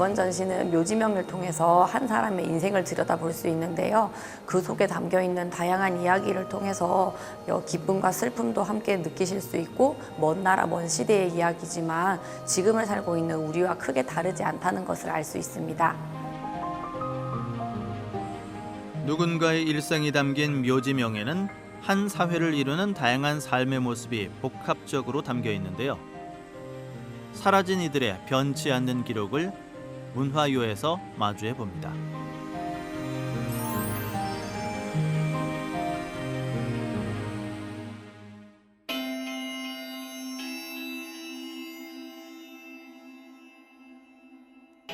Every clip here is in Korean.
이번 전시는 묘지명을 통해서 한 사람의 인생을 들여다볼 수 있는데요. 그 속에 담겨 있는 다양한 이야기를 통해서 여- 기쁨과 슬픔도 함께 느끼실 수 있고 먼 나라 먼 시대의 이야기지만 지금을 살고 있는 우리와 크게 다르지 않다는 것을 알 수 있습니다. 누군가의 일상이 담긴 묘지명에는 한 사회를 이루는 다양한 삶의 모습이 복합적으로 담겨 있는데요. 사라진 이들의 변치 않는 기록을 문화유에서 마주해 봅니다.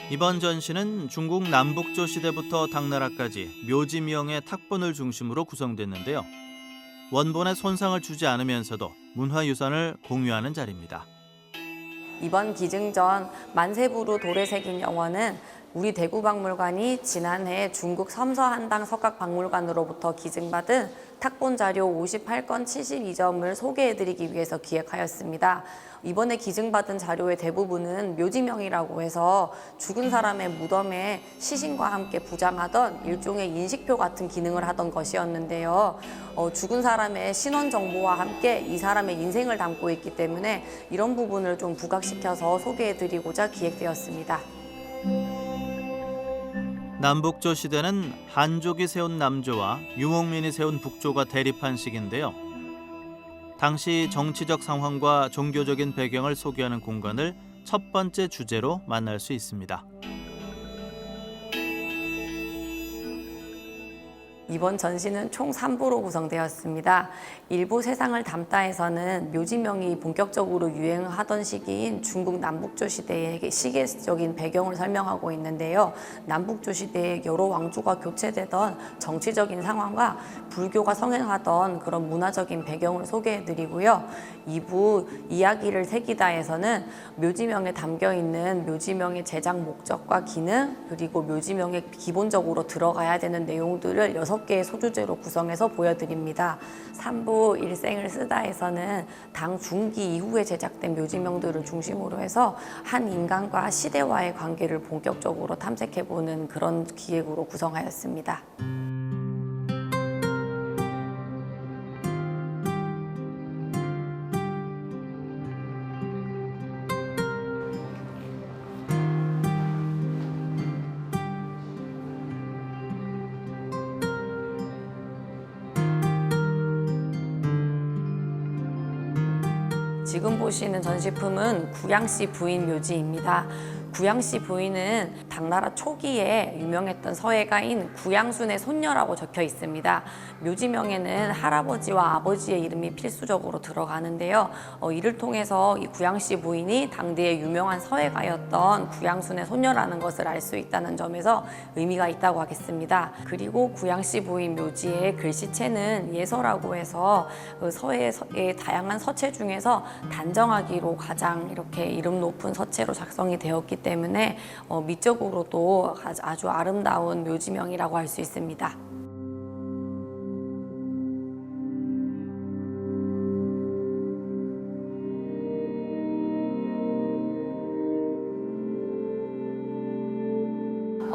이번 전시는 중국 남북조 시대부터 당나라까지 묘지명의 탁본을 중심으로 구성됐는데요. 원본에 손상을 주지 않으면서도 문화유산을 공유하는 자리입니다. 이번 기증전 만세부루 새긴 영원은 우리 대구박물관이 지난해 중국 섬서한당 석각박물관으로부터 기증받은 탁본 자료 58건 72점을 소개해드리기 위해서 기획하였습니다. 이번에 기증받은 자료의 대부분은 묘지명이라고 해서 죽은 사람의 무덤에 시신과 함께 부장하던 일종의 인식표 같은 기능을 하던 것이었는데요. 어, 죽은 사람의 신원 정보와 함께 이 사람의 인생을 담고 있기 때문에 이런 부분을 좀 부각시켜서 소개해드리고자 기획되었습니다. 남북조 시대는 한족이 세운 남조와 유목민이 세운 북조가 대립한 시기인데요. 당시 정치적 상황과 종교적인 배경을 소개하는 공간을 첫 번째 주제로 만날 수 있습니다. 이번 전시는 총 3부로 구성되었습니다. 일부 세상을 담다에서는 묘지명이 본격적으로 유행하던 시기인 중국 남북조 시대의 시계적인 배경을 설명하고 있는데요. 남북조 시대에 여러 왕조가 교체되던 정치적인 상황과 불교가 성행하던 그런 문화적인 배경을 소개해드리고요. 2부 이야기를 새기다에서는 묘지명에 담겨 있는 묘지명의 제작 목적과 기능 그리고 묘지명에 기본적으로 들어가야 되는 내용들을 여섯 개의 소주제로 구성해서 보여드립니다. 3부 일생을 쓰다에서는 당 중기 이후에 제작된 묘지명들을 중심으로 해서 한 인간과 시대와의 관계를 본격적으로 탐색해보는 그런 기획으로 구성하였습니다. 지금 보시는 전시품은 구양씨 부인 묘지입니다. 구양씨 부인은 당나라 초기에 유명했던 서예가인 구양순의 손녀라고 적혀 있습니다. 묘지명에는 할아버지와 아버지의 이름이 필수적으로 들어가는데요. 어, 이를 통해서 이 구양씨 부인이 당대의 유명한 서예가였던 구양순의 손녀라는 것을 알 수 있다는 점에서 의미가 있다고 하겠습니다. 그리고 구양씨 부인 묘지의 글씨체는 예서라고 해서 그 서예의 다양한 서체 중에서 단정하기로 가장 이렇게 이름 높은 서체로 작성이 되었기 때문에 어, 미적으로도 아주 아름다운 묘지명이라고 할 수 있습니다.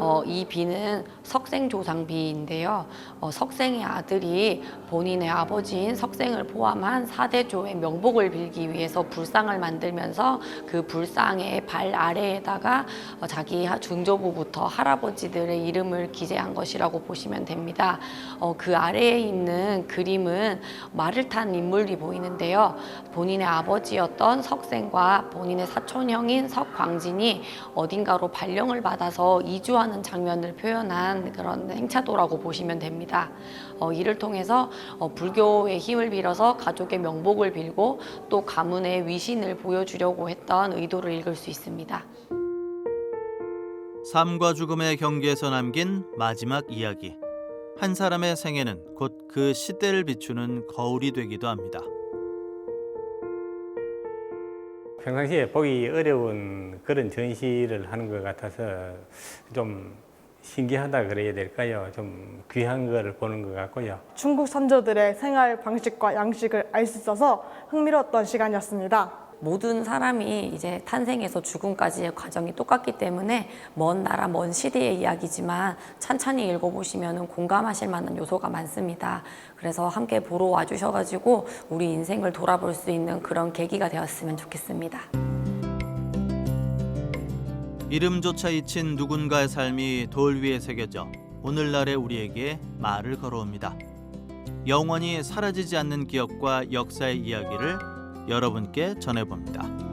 어, 이 비는 석생조상비인데요. 어, 석생의 아들이 본인의 아버지인 석생을 포함한 사대조의 명복을 빌기 위해서 불상을 만들면서 그 불상의 발 아래에다가 어, 자기 하- 중조부부터 할아버지들의 이름을 기재한 것이라고 보시면 됩니다. 어, 그 아래에 있는 그림은 말을 탄 인물이 보이는데요. 본인의 아버지였던 석생과 본인의 사촌형인 석광진이 어딘가로 발령을 받아서 이주하는 장면을 표현한 그런 행차도라고 보시면 됩니다. 어, 이를 통해서 어, 불교의 힘을 빌어서 가족의 명복을 빌고 또 가문의 위신을 보여주려고 했던 의도를 읽을 수 있습니다. 삶과 죽음의 경계에서 남긴 마지막 이야기. 한 사람의 생애는 곧 그 시대를 비추는 거울이 되기도 합니다. 평상시에 보기 어려운 그런 전시를 하는 것 같아서 좀 신기하다 그래야 될까요? 좀 귀한 걸 보는 것 같고요. 중국 선조들의 생활 방식과 양식을 알 수 있어서 흥미로웠던 시간이었습니다. 모든 사람이 이제 탄생에서 죽음까지의 과정이 똑같기 때문에 먼 나라, 먼 시대의 이야기지만 찬찬히 읽어보시면 공감하실 만한 요소가 많습니다. 그래서 함께 보러 와주셔가지고 우리 인생을 돌아볼 수 있는 그런 계기가 되었으면 좋겠습니다. 이름조차 잊힌 누군가의 삶이 돌 위에 새겨져 오늘날의 우리에게 말을 걸어옵니다. 영원히 사라지지 않는 기억과 역사의 이야기를 여러분께 전해봅니다.